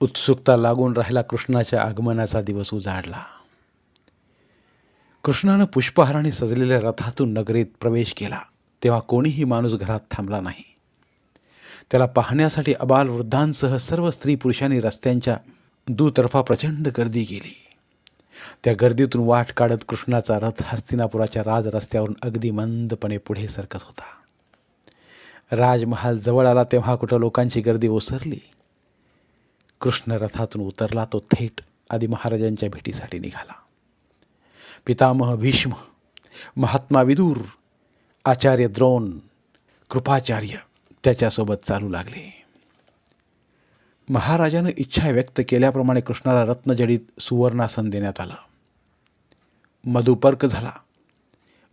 उत्सुकता लागून राहिला कृष्णाच्या आगमनाचा दिवस उजाडला. कृष्णानं पुष्पहाराने सजलेल्या रथातून नगरीत प्रवेश केला. तेव्हा कोणीही माणूस घरात थांबला नाही. त्याला पाहण्यासाठी अबाल वृद्धांसह सर्व स्त्री पुरुषांनी रस्त्यांच्या दुतर्फा प्रचंड गर्दी केली. त्या गर्दीतून वाट काढत कृष्णाचा रथ हस्तिनापुराच्या राज रस्त्यावरून अगदी मंदपणे पुढे सरकत होता. राजमहाल जवळ आला तेव्हा कुठं लोकांची गर्दी ओसरली. कृष्ण रथातून उतरला तो थेट आदी महाराजांच्या भेटीसाठी निघाला. पितामह भीष्म महात्मा विदूर आचार्य द्रोण कृपाचार्य त्याच्यासोबत चालू लागले. महाराजानं इच्छा व्यक्त केल्याप्रमाणे कृष्णाला रत्नजडीत सुवर्णासन देण्यात आलं. मधुपर्क झाला.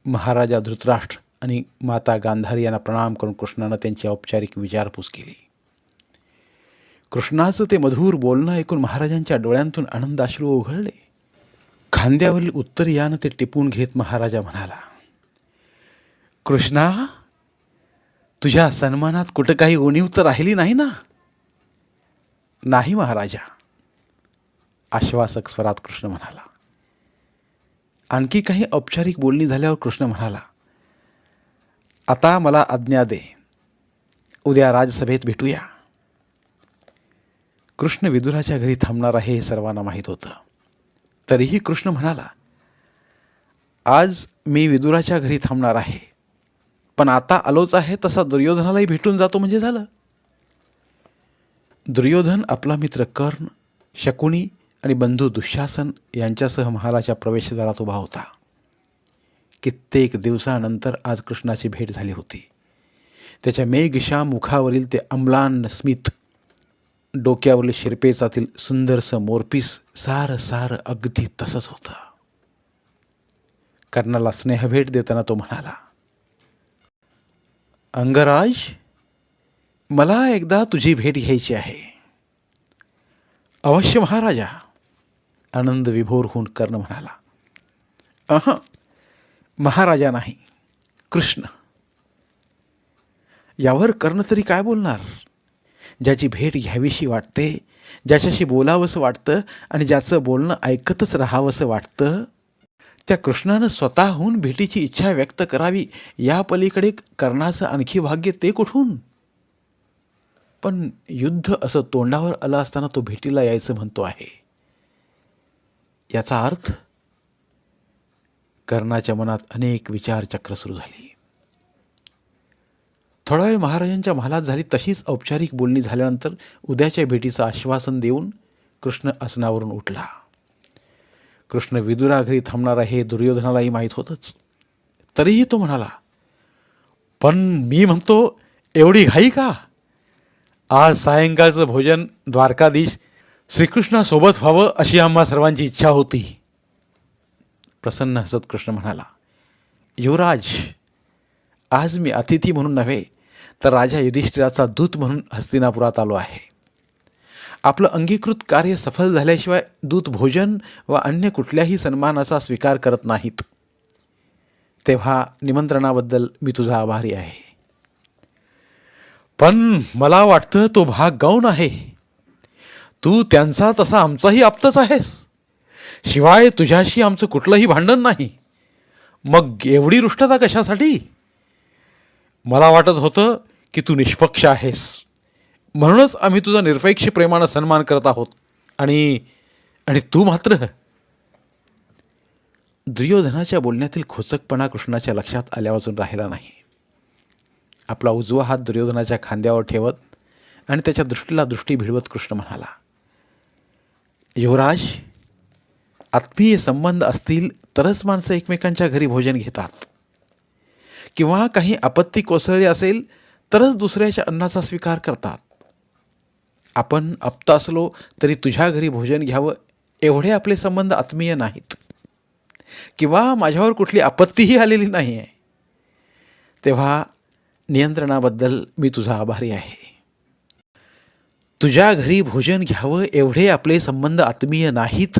महाराजा धृतराष्ट्र आणि माता गांधारी यांना प्रणाम करून कृष्णानं त्यांची औपचारिक विचारपूस केली. कृष्णाचं ते मधुर बोलणं ऐकून महाराजांच्या डोळ्यांतून आनंदाश्रू उघडले खांद्यावरील उत्तर यानं ते टिपून घेत महाराजा म्हणाला कृष्णा तुझ्या सन्मानात कुठं काही उणीव तर राहिली नाही ना? नाही महाराजा आश्वासक स्वरात कृष्ण म्हणाला. आणखी काही औपचारिक बोलणी झाल्यावर कृष्ण म्हणाला आता मला आज्ञा दे उद्या राजसभेत भेटूया. कृष्ण विदुराच्या घरी थांबणार आहे हे सर्वांना माहीत होतं. तरीही कृष्ण म्हणाला आज मी विदुराच्या घरी थांबणार आहे. पण आता आलोच आहे तसा दुर्योधनालाही भेटून जातो म्हणजे झालं. दुर्योधन आपला मित्र कर्ण शकुनी आणि बंधू दुःशासन यांच्यासह महालाच्या प्रवेशद्वारात उभा होता. कित्येक दिवसानंतर आज कृष्णाची भेट झाली होती. त्याच्या मेघशा मुखावरील ते अम्लान स्मित डोक्यावरील शिरपेचातील सुंदरसं मोरपीस सारं सारं अगदी तसंच होतं. कर्णाला स्नेहभेट देताना तो म्हणाला अंगराज मला एकदा तुझी भेट घ्यायची आहे. अवश्य महाराजा. आनंद विभोर होऊन कर्ण म्हणाला अह महाराजा नाही कृष्ण. यावर कर्ण तरी काय बोलणार? ज्याची भेट घ्यावीशी वाटते ज्याच्याशी बोलावंसं वाटतं आणि ज्याचं बोलणं ऐकतच राहावंसं वाटतं. त्या कृष्णानं स्वतःहून भेटीची इच्छा व्यक्त करावी या पलीकडे कर्णाचं आणखी भाग्य ते कुठून? पण युद्ध असं तोंडावर आलं असताना तो भेटीला यायचं म्हणतो आहे. याचा अर्थ कर्णाच्या मनात अनेक विचार चक्र सुरू झाली. थोडा वेळ महाराजांच्या महालात झाली तशीच औपचारिक बोलणी झाल्यानंतर उद्याच्या भेटीचं आश्वासन देऊन कृष्ण आसनावरून उठला. कृष्ण विदुराघरी थांबणार आहे हे दुर्योधनालाही माहीत होतंच. तरीही तो म्हणाला पण मी म्हणतो एवढी घाई का? आज सायंकाळचं भोजन द्वारकाधीश श्रीकृष्णासोबत व्हावं अशी आम्हा सर्वांची इच्छा होती. प्रसन्न हसत कृष्ण म्हणाला युवराज आज मी अतिथी म्हणून नव्हे तर राजा युधिष्ठिराचा दूत म्हणून हस्तिनापुरात आलो आहे. आपलं अंगीकृत कार्य सफल झाल्याशिवाय दूत भोजन व अन्य कुठल्याही सन्मानाचा स्वीकार करत नाहीत. तेव्हा निमंत्रणाबद्दल मी तुझा आभारी आहे. पण मला वाटतं तो भाग गाऊन आहे. तू त्यांचा तसा आमचाही आप्तच आहेस. शिवाय तुझ्याशी आमचं कुठलंही भांडण नाही. मग एवढी रुष्टता कशासाठी? मला वाटत होतं की तू निष्पक्ष आहेस. म्हणूनच आम्ही तुझा निरपेक्ष प्रेमानं सन्मान करत आहोत. आणि आणि तू मात्र. दुर्योधनाच्या बोलण्यातील खोचकपणा कृष्णाच्या लक्षात आल्यावाचून राहिला नाही. आपला उजवा हात दुर्योधनाच्या खांद्यावर ठेवत आणि त्याच्या दृष्टीला दृष्टी भिडवत कृष्ण म्हणाला युवराज आत्मीय संबंध असतील तरच माणसं एकमेकांच्या घरी भोजन घेतात. किंवा काही आपत्ती कोसळली असेल तरच दुसऱ्याच्या अन्नाचा स्वीकार करतात. आपण आप्त असलो तरी तुझ्या घरी भोजन घ्यावं एवढे आपले संबंध आत्मीय नाहीत. किंवा माझ्यावर कुठली आपत्तीही आलेली नाही आहे तेव्हा नियंत्रणाबद्दल मी तुझा आभारी आहे. तुझ्या घरी भोजन घ्यावं एवढे आपले संबंध आत्मीय नाहीत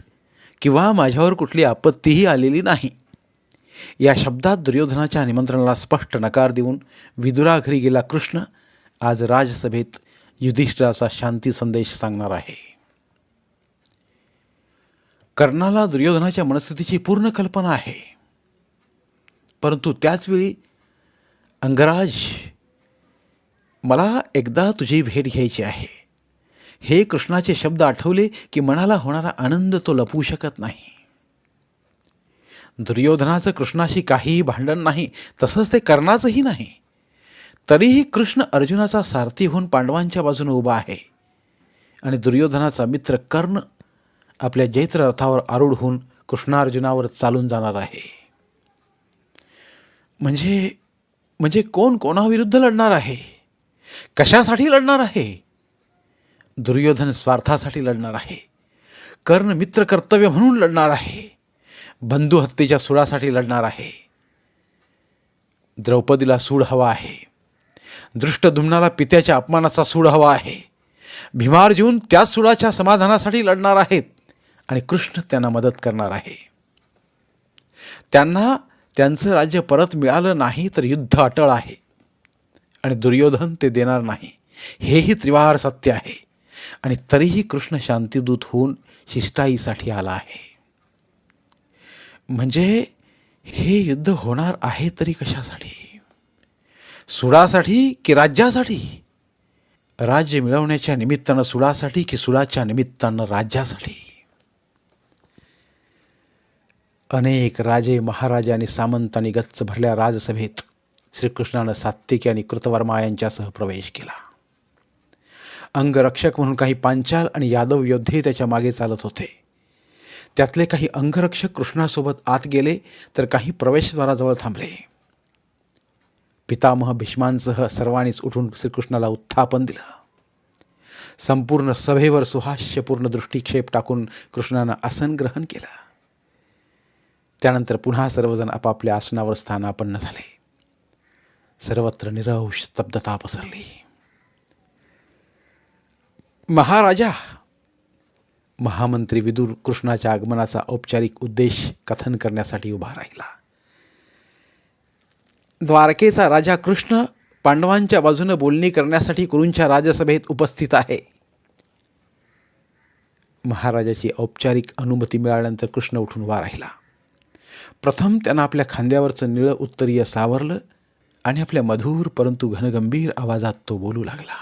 किंवा माझ्यावर कुठली आपत्तीही आलेली नाही. या शब्दात दुर्योधनाच्या निमंत्रणाला स्पष्ट नकार देऊन विदुरा घरी गेला कृष्ण. आज राजसभेत युधिष्ठिराचा शांती संदेश सांगणार आहे. कर्णाला दुर्योधनाच्या मनस्थितीची पूर्ण कल्पना आहे. परंतु त्याचवेळी अंगराज मला एकदा तुझी भेट घ्यायची आहे. हे कृष्णाचे शब्द आठवले की मनाला होणारा आनंद तो लपवू शकत नाही. दुर्योधनाचं कृष्णाशी काहीही भांडण नाही तसंच ते कर्णाचंही नाही. तरीही कृष्ण अर्जुनाचा सारथी होऊन पांडवांच्या बाजूने उभा आहे. आणि दुर्योधनाचा मित्र कर्ण आपल्या जैत्र रथावर आरूढ होऊन कृष्णार्जुनावर चालून जाणार आहे. म्हणजे म्हणजे कोण कोणाविरुद्ध लढणार आहे? कशासाठी लढणार आहे? दुर्योधन स्वार्थासाठी लढणार आहे. कर्ण मित्र कर्तव्य म्हणून लढणार आहे. बंधू हत्येच्या सुडासाठी लढणार आहे. द्रौपदीला सूड हवा आहे. दृष्टधुम्नाला पित्याच्या अपमानाचा सूड हवा आहे. भीमार्जुन त्याच सुडाच्या समाधानासाठी लढणार आहेत आणि कृष्ण त्यांना मदत करणार आहे. त्यांना त्यांचं राज्य परत मिळालं नाही तर युद्ध अटळ आहे. आणि दुर्योधन ते देणार नाही. हेही त्रिवार सत्य आहे. आणि तरीही कृष्ण शांतीदूत होऊन शिष्टाईसाठी आला आहे. म्हणजे हे युद्ध होणार आहे तरी कशासाठी? सुडासाठी की राज्यासाठी? राज्य मिळवण्याच्या निमित्तानं सुडासाठी की सुडाच्या निमित्तानं राज्यासाठी? अनेक राजे महाराजे आणि सामंतांनी गच्च भरल्या राजसभेत श्रीकृष्णानं सात्विकी आणि कृतवर्मा यांच्यासह प्रवेश केला. अंगरक्षक म्हणून काही पांचाल आणि यादव योद्धे त्याच्यामागे चालत होते. त्यातले काही अंगरक्षक कृष्णासोबत आत गेले तर काही प्रवेशद्वाराजवळ थांबले. पितामह भीष्मांसह सर्वांनीच उठून श्रीकृष्णाला उत्थापन दिलं. संपूर्ण सभेवर सुहास्यपूर्ण दृष्टिक्षेप टाकून कृष्णानं आसन ग्रहण केलं. त्यानंतर पुन्हा सर्वजण आपापल्या आसनावर स्थानापन्न झाले. सर्वत्र निरव स्तब्धता पसरली. महाराजा महामंत्री विदुर कृष्णाच्या आगमनाचा औपचारिक उद्देश कथन करण्यासाठी उभा राहिला. द्वारकेचा राजा कृष्ण पांडवांच्या बाजूने बोलणी करण्यासाठी कुरूंच्या राजसभेत उपस्थित आहे. महाराजाची औपचारिक अनुमती मिळाल्यानंतर कृष्ण उठून उभा राहिला. प्रथम त्यानं आपल्या खांद्यावरचं निळं उत्तरीय सावरलं आणि आपल्या मधुर परंतु घनगंभीर आवाजात तो बोलू लागला.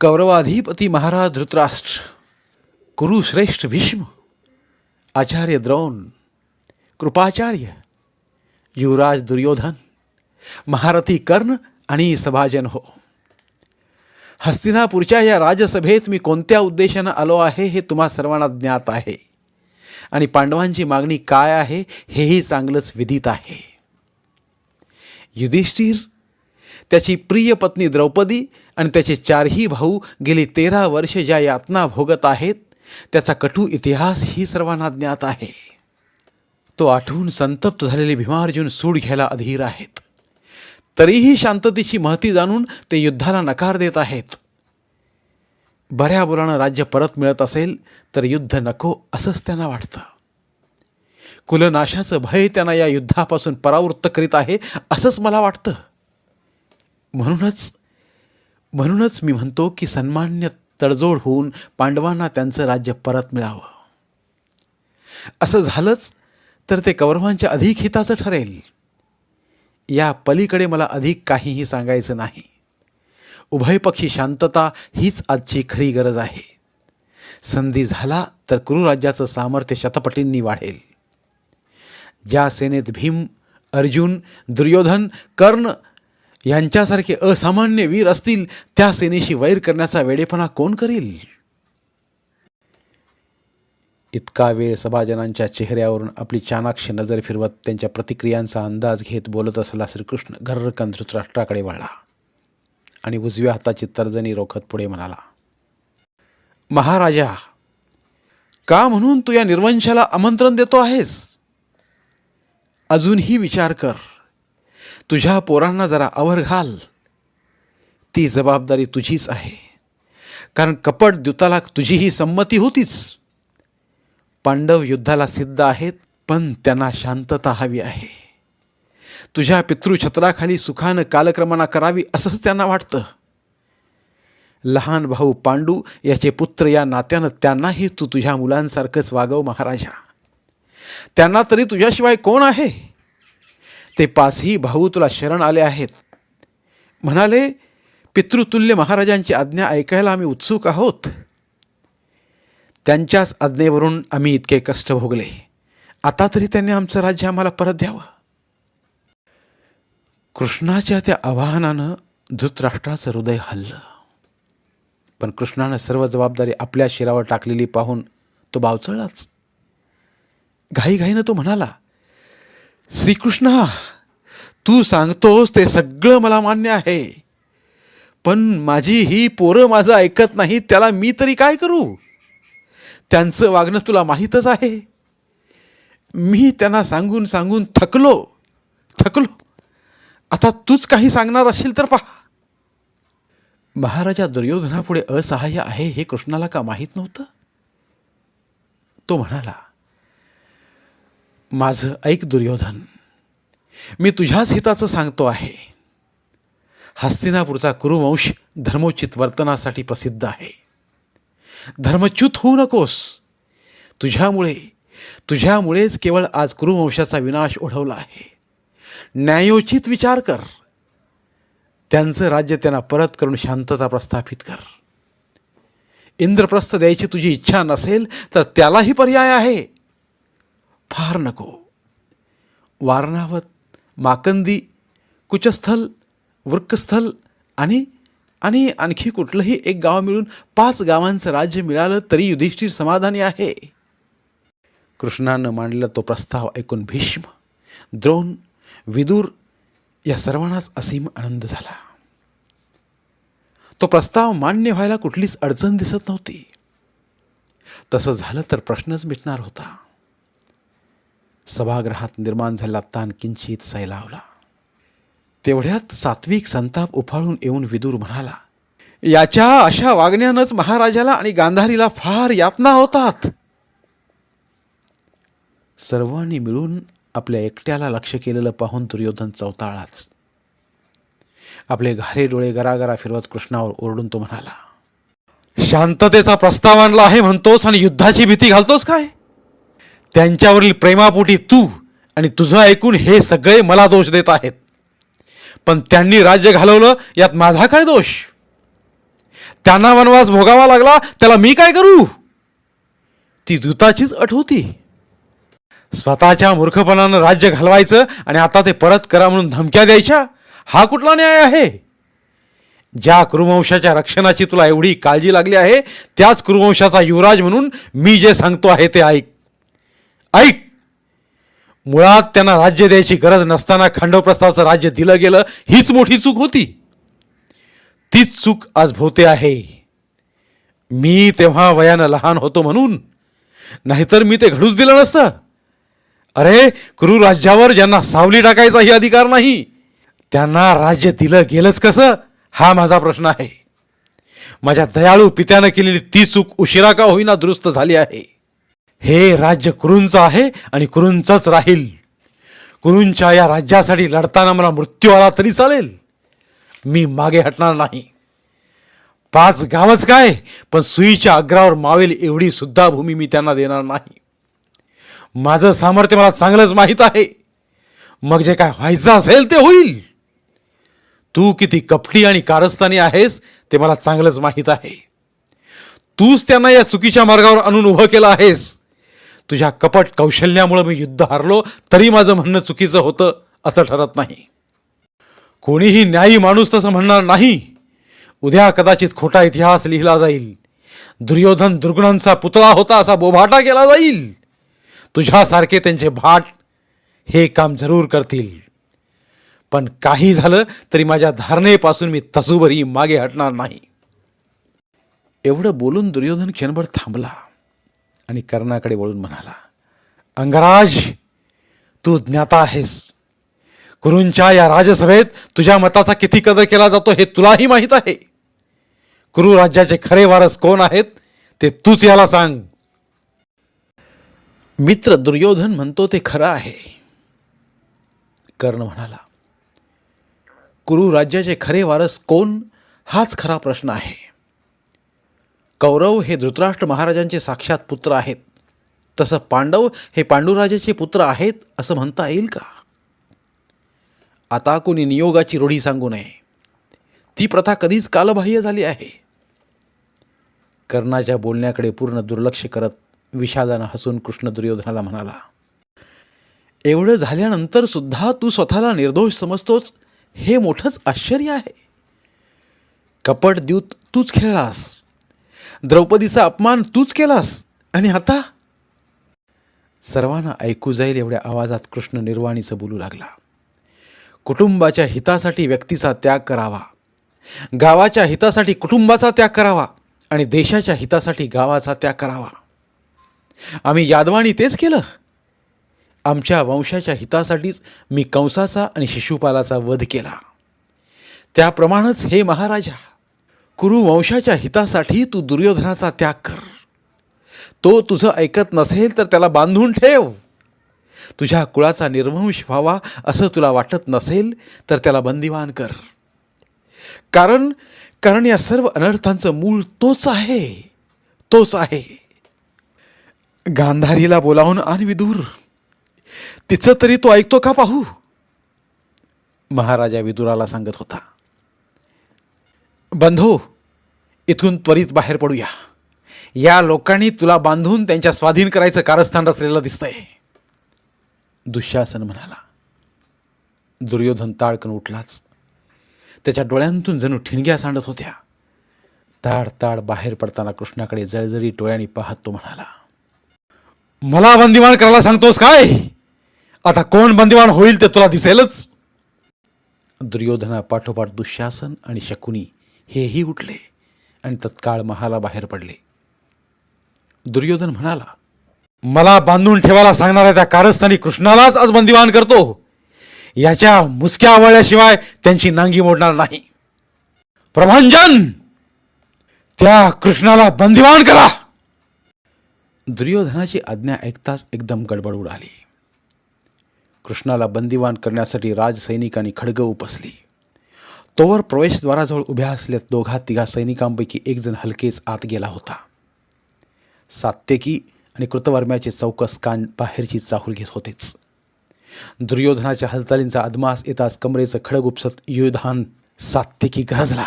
कौरवाधिपती महाराज धृतराष्ट्र कुरुश्रेष्ठ भीष्म आचार्य द्रोण कृपाचार्य युवराज दुर्योधन महारथी कर्ण आणि सभाजन हो। हस्तिनापूरच्या या राजसभेत मी कोणत्या उद्देशानं आलो आहे हे तुम्हा सर्वांना ज्ञात आहे आणि पांडवांची मागणी काय आहे हेही चांगलंच विदित आहे। युधिष्ठिर त्याची प्रिय पत्नी द्रौपदी आणि त्याचे चारही भाऊ गेली तेरा वर्ष ज्या यातना भोगत आहेत त्याचा कटू इतिहास ही सर्वांना ज्ञात आहे. तो आठवून संतप्त झालेले भीमार्जुन सूड घ्यायला अधीर आहेत. तरीही शांततेची महती जाणून ते युद्धाला नकार देत आहेत. बऱ्या बोलानं राज्य परत मिळत असेल तर युद्ध नको असंच त्यांना वाटतं. कुलनाशाचं भय त्यांना या युद्धापासून परावृत्त करीत आहे असंच मला वाटतं. म्हणूनच म्हणूनच मी म्हणतो की सन्मान्य तडजोड होऊन पांडवांना त्यांचं राज्य परत मिळावं. असं झालंच तर ते कौरवांच्या अधिक हिताचं ठरेल. या पलीकडे मला अधिक काहीही सांगायचं नाही. उभयपक्षी शांतता हीच आजची खरी गरज आहे. संधी झाला तर कुरुराज्याचं सामर्थ्य शतपटींनी वाढेल. ज्या सेनेत भीम अर्जुन दुर्योधन कर्ण यांच्यासारखे असामान्य वीर असतील त्या सेनेशी वैर करण्याचा वेडेपणा कोण करील? इतका वेळ सभाजनांच्या चेहऱ्यावरून आपली चाणाक्षी नजर फिरवत त्यांच्या प्रतिक्रियांचा अंदाज घेत बोलत असला श्रीकृष्ण घर्रकन धृतराष्ट्राकडे वळला आणि उजव्या हाताची तर्जनी रोखत पुढे म्हणाला महाराजा का म्हणून तू या निर्वंशाला आमंत्रण देतो आहेस? अजूनही विचार कर. तुझ्या पोरांना जरा आवर घाल. ती जबाबदारी तुझीच आहे. कारण कपट द्युताला तुझीही संमती होतीच. पांडव युद्धाला सिद्ध आहेत पण त्यांना शांतता हवी आहे. तुझ्या पितृछत्राखाली सुखानं कालक्रमणा करावी असंच त्यांना वाटतं. लहान भाऊ पांडू याचे पुत्र या नात्यानं त्यांनाही तू तुझ्या मुलांसारखंच वागव महाराजा. त्यांना तरी तुझ्याशिवाय कोण आहे? ते पाचही भाऊ तुला शरण आले आहेत. म्हणाले पितृतुल्य महाराजांची आज्ञा ऐकायला आम्ही उत्सुक आहोत. त्यांच्याच आज्ञेवरून आम्ही इतके कष्ट भोगले. आता तरी त्यांनी आमचं राज्य आम्हाला परत द्यावं. कृष्णाच्या त्या आवाहनानं धृतराष्ट्राचं हृदय हल्लं. पण कृष्णानं सर्व जबाबदारी आपल्या शिरावर टाकलेली पाहून तो बावचळलाच घाईघाईनं तो म्हणाला श्रीकृष्णा तू सांगतोस ते सगळं मला मान्य आहे. पण माझी ही पोरं माझं ऐकत नाही त्याला मी तरी काय करू? त्यांचं वागणं तुला माहीतच आहे. मी त्यांना सांगून सांगून थकलो थकलो. आता तूच काही सांगणार असशील तर पहा. महाराजा दुर्योधनापुढे असहाय्य आहे हे कृष्णाला का माहीत नव्हतं? तो म्हणाला माझं ऐक दुर्योधन. मी तुझ्याच हिताचं सांगतो आहे. हस्तिनापूरचा कुरुवंश धर्मोचित वर्तनासाठी प्रसिद्ध आहे. धर्मच्युत होऊ नकोस. तुझ्यामुळे तुझ्यामुळेच केवळ आज कुरुवंशाचा विनाश ओढवला आहे. न्यायोचित विचार कर. त्यांचं राज्य त्यांना परत करून शांतता प्रस्थापित कर. इंद्रप्रस्थ द्यायची तुझी इच्छा नसेल तर त्यालाही पर्याय आहे. फार नको. वारणावत माकंदी कुचस्थल वृक्कस्थल आणि आणि आणखी कुठलंही एक गाव मिळून पाच गावांचं राज्य मिळालं तरी युधिष्ठिर समाधानी आहे. कृष्णानं मांडलेला तो प्रस्ताव ऐकून भीष्म द्रोण विदूर या सर्वांनाच असीम आनंद झाला. तो प्रस्ताव मान्य व्हायला कुठलीच अडचण दिसत नव्हती. तसं झालं तर प्रश्नच मिटणार होता. सभागृहात निर्माण झालेला ताण किंचित सैलावला. तेवढ्यात सात्विक संताप उफाळून येऊन विदूर म्हणाला याच्या अशा वागण्यानंच महाराजाला आणि गांधारीला फार यातना होतात. सर्वांनी मिळून आपल्या एकट्याला लक्ष केलेलं पाहून दुर्योधन चौताळाच. आपले घारे डोळे गरागरा फिरवत कृष्णावर ओरडून तो म्हणाला शांततेचा प्रस्ताव आणला आहे म्हणतोस आणि युद्धाची भीती घालतोस काय? त्यांच्यावरील प्रेमापोटी तू आणि तुझं ऐकून हे सगळे मला दोष देत आहेत. पण त्यांनी राज्य घालवलं यात माझा काय दोष? त्यांना वनवास भोगावा लागला त्याला मी काय करू? ती दूताचीच अट होती. स्वतःच्या मूर्खपणानं राज्य घालवायचं आणि आता ते परत करा म्हणून धमक्या द्यायच्या हा कुठला न्याय आहे? ज्या कुरुवंशाच्या रक्षणाची तुला एवढी काळजी लागली आहे त्याच कुरुवंशाचा युवराज म्हणून मी जे सांगतो आहे ते ऐक. ऐक! मुळात त्यांना राज्य द्यायची गरज नसताना खंडोप्रस्थाचं राज्य दिलं गेलं हीच मोठी चूक होती. तीच चूक आज भोवते आहे. मी तेव्हा वयानं लहान होतो म्हणून. नाहीतर मी ते घडूच दिलं नसतं. अरे क्रू राज्यावर ज्यांना सावली टाकायचाही अधिकार नाही त्यांना राज्य दिलं गेलंच कसं? हा माझा प्रश्न आहे. माझ्या दयाळू पित्यानं केलेली ती चूक उशिरा का होईना दुरुस्त झाली आहे. हे राज्य कुरूंचं आहे आणि कुरूंचंच राहील. कुरूंच्या या राज्यासाठी लढताना मला मृत्यू आला तरी चालेल. मी मागे हटणार नाही. पाच गावच काय? पण सुईच्या अग्रावर मावेल एवढी सुद्धा भूमी मी त्यांना देणार नाही. माझं सामर्थ्य मला चांगलंच माहीत आहे. मग जे काय व्हायचं असेल ते होईल. तू किती कपटी आणि कारस्थानी आहेस ते मला चांगलंच माहीत आहे. तूच त्यांना या चुकीच्या मार्गावर आणून उभं केलं आहेस. तुझ्या कपट कौशल्यामुळं मी युद्ध हारलो तरी माझं म्हणणं चुकीचं होतं असं ठरत नाही. कोणीही न्यायी माणूस तसं म्हणणार नाही. उद्या कदाचित खोटा इतिहास लिहिला जाईल. दुर्योधन दुर्गुणांचा पुतळा होता असा बोभाटा केला जाईल. तुझ्यासारखे त्यांचे भाट हे काम जरूर करतील. पण काही झालं तरी माझ्या धारणेपासून मी तसूभरही मागे हटणार नाही. एवढं बोलून दुर्योधन क्षणभर थांबला. आणि कर्णाकडे वळून म्हणाला अंगराज तू ज्ञाता आहेस. कुरूंच्या या राजसभेत तुझ्या मताचा किती कदर केला जातो हे तुलाही माहीत आहे. कुरु राज्याचे खरे वारस कोण आहेत ते तूच याला सांग. मित्र दुर्योधन म्हणतो ते खरं आहे. कर्ण म्हणाला कुरु राज्याचे खरे वारस कोण हाच खरा प्रश्न आहे. कौरव हे धृतराष्ट्र महाराजांचे साक्षात पुत्र आहेत. तसं पांडव हे पांडुराजाचे पुत्र आहेत असं म्हणता येईल का? आता कोणी नियोगाची रूढी सांगू नये. ती प्रथा कधीच कालबाह्य झाली आहे. कर्णाच्या बोलण्याकडे पूर्ण दुर्लक्ष करत विषादानं हसून कृष्ण दुर्योधनाला म्हणाला एवढं झाल्यानंतर सुद्धा तू स्वतःला निर्दोष समजतोच हे मोठंच आश्चर्य आहे. कपट द्यूत तूच खेळलास. द्रौपदीचा अपमान तूच केलास. आणि आता? सर्वांना ऐकू जाईल एवढ्या आवाजात कृष्ण निर्वाणीचं बोलू लागला. कुटुंबाच्या हितासाठी व्यक्तीचा त्याग करावा. गावाच्या हितासाठी कुटुंबाचा त्याग करावा. आणि देशाच्या हितासाठी गावाचा त्याग करावा. आम्ही यादवानी तेच केलं. आमच्या वंशाच्या हितासाठीच मी कंसाचा आणि शिशुपालाचा वध केला. त्याप्रमाणेच हे महाराजा. कुरुवंशाच्या हितासाठी तू दुर्योधनाचा त्याग कर. तो तुझं ऐकत नसेल तर त्याला बांधून ठेव. तुझ्या कुळाचा निर्वंश व्हावा असं तुला वाटत नसेल तर त्याला बंदिवान कर. कारण कारण या सर्व अनर्थांचं मूळ तोच आहे तोच आहे. गांधारीला बोलावून आण विदूर. तिचं तरी तो ऐकतो का पाहू? महाराजा विदुराला सांगत होता. बंधो इथून त्वरित बाहेर पडूया. या लोकांनी तुला बांधून त्यांच्या स्वाधीन करायचं कारस्थान रचलेलं दिसतंय. दुःशासन म्हणाला. दुर्योधन ताळकन उठलाच. त्याच्या डोळ्यांतून जणू ठिणग्या सांडत होत्या. ताड ताड बाहेर पडताना कृष्णाकडे जळजळी डोळ्यांनी पाहत तो म्हणाला मला बंदिवान करायला सांगतोस काय? आता कोण बंदिवान होईल ते तुला दिसेलच. दुर्योधना पाठोपाठ दुःशासन आणि शकुनी हेही उठले. आणि तत्काळ महाला बाहेर पडले. दुर्योधन म्हणाला मला बांधून ठेवायला सांगणाऱ्या त्या कारस्थानी कृष्णालाच आज बंदिवान करतो. याच्या मुसक्या आवळल्याशिवाय त्यांची नांगी मोडणार नाही. प्रभांजन त्या कृष्णाला बंदिवान करा. दुर्योधनाची आज्ञा ऐकताच एकदम गडबड उडाली. कृष्णाला बंदिवान करण्यासाठी राजसैनिकांनी खडग उपसली. तोवर प्रवेशद्वाराजवळ उभ्या असलेल्या दोघा तिघा सैनिकांपैकी एक जण हलकेच आत गेला होता. सात्यकी आणि कृतवर्म्याचे चौकस कान बाहेरची चाहूल घेत होतेच. दुर्योधनाच्या हालचालींचा अदमास येताच कमरेचं खडग उपसत युधान सात्यकी गरजला.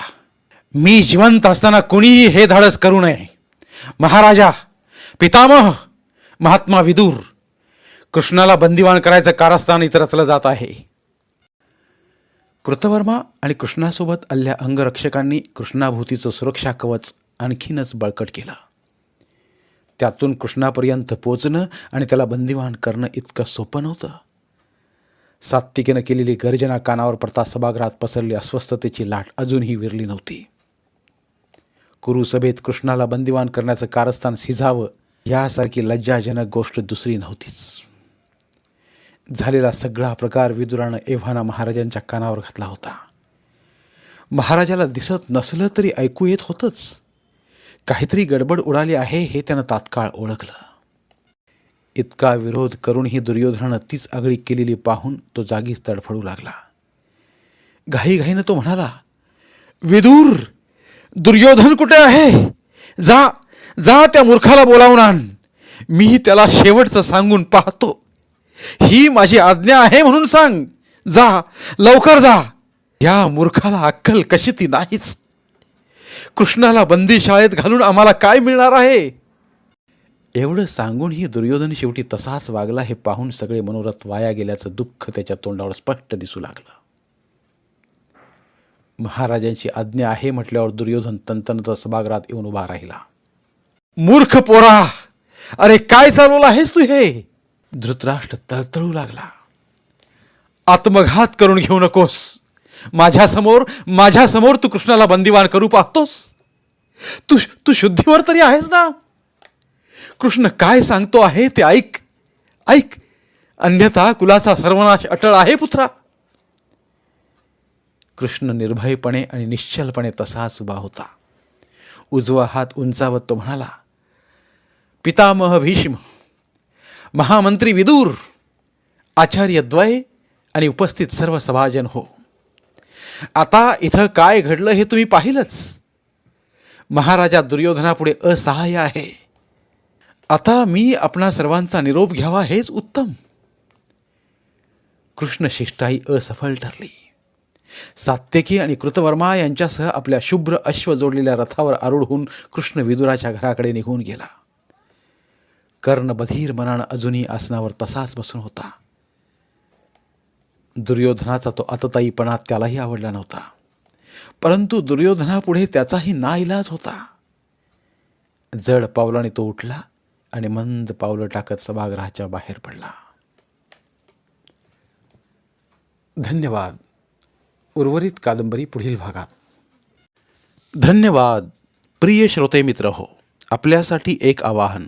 मी जिवंत असताना कुणीही हे धाडस करू नये. महाराजा पितामह महात्मा विदूर कृष्णाला बंदिवान करायचं कारस्थान इतर रचलं जात आहे. कृतवर्मा आणि कृष्णासोबत अल्ल्या अंगरक्षकांनी कृष्णाभोवतीचं सुरक्षा कवच आणखीनच बळकट केलं. त्यातून कृष्णापर्यंत पोचणं आणि त्याला बंदिवान करणं इतकं सोपं नव्हतं. सात्विकेनं केलेली गर्जना कानावर पडता सभागृहात पसरली अस्वस्थतेची लाट अजूनही विरली नव्हती. कुरुसभेत कृष्णाला बंदिवान करण्याचं कारस्थान शिजावं यासारखी लज्जाजनक गोष्ट दुसरी नव्हतीच. झालेला सगळा प्रकार विदुरानं एव्हाना महाराजांच्या कानावर घातला होता. महाराजाला दिसत नसलं तरी ऐकू येत होतंच. काहीतरी गडबड उडाली आहे हे त्यानं तात्काळ ओळखलं. इतका विरोध करूनही दुर्योधनानं तीच आगळी केलेली पाहून तो जागीच तडफडू लागला. घाईघाईनं तो म्हणाला विदूर दुर्योधन कुठे आहे? जा जा त्या मूर्खाला बोलावून आण. मी त्याला शेवटचं सांगून पाहतो. ही माझी आज्ञा आहे म्हणून सांग. जा लवकर जा. या मूर्खाला अक्कल कशी ती नाहीच. कृष्णाला बंदी शाळेत घालून आम्हाला काय मिळणार आहे? एवढं सांगूनही दुर्योधन शेवटी तसाच वागला हे पाहून सगळे मनोरथ वाया गेल्याचं दुःख त्याच्या तोंडावर स्पष्ट दिसू लागलं. महाराजांची आज्ञा आहे म्हटल्यावर दुर्योधन तंतनचा सभागृहात येऊन उभा राहिला. मूर्ख पोरा! अरे काय चालवलं आहेस तू हे? धृतराष्ट्र तळतळू लागला. आत्मघात करून घेऊ नकोस. माझ्यासमोर माझ्यासमोर तू कृष्णाला बंदिवान करू पाहतोस. तू तू शुद्धीवर तरी आहेस ना? कृष्ण काय सांगतो आहे ते ऐक. ऐक. अन्यथा कुलाचा सर्वनाश अटळ आहे पुत्रा. कृष्ण निर्भयपणे आणि निश्चलपणे तसाच उभा होता. उजवा हात उंचावत तो म्हणाला पितामह भीष्म महामंत्री विदूर आचार्य द्वय आणि उपस्थित सर्व सभाजन हो. आता इथं काय घडलं हे तुम्ही पाहिलंच. महाराजा दुर्योधनापुढे असहाय्य आहे. आता मी आपणा सर्वांचा निरोप घ्यावा हेच उत्तम. कृष्ण शिष्टाई असफल ठरली. सात्यकी आणि कृतवर्मा यांच्यासह आपल्या शुभ्र अश्व जोडलेल्या रथावर आरूढ होऊन कृष्ण विदुराच्या घराकडे निघून गेला. कर्ण बधीर मनानं अजूनही आसनावर तसाच बसून होता. दुर्योधनाचा तो आतताईपणा त्यालाही आवडला नव्हता. परंतु दुर्योधनापुढे त्याचाही नाईलाज होता. जड पावलाने तो उठला आणि मंद पावलं टाकत सभागृहाच्या बाहेर पडला. धन्यवाद. उर्वरित कादंबरी पुढील भागात. धन्यवाद. प्रिय श्रोते मित्र हो आपल्यासाठी एक आवाहन.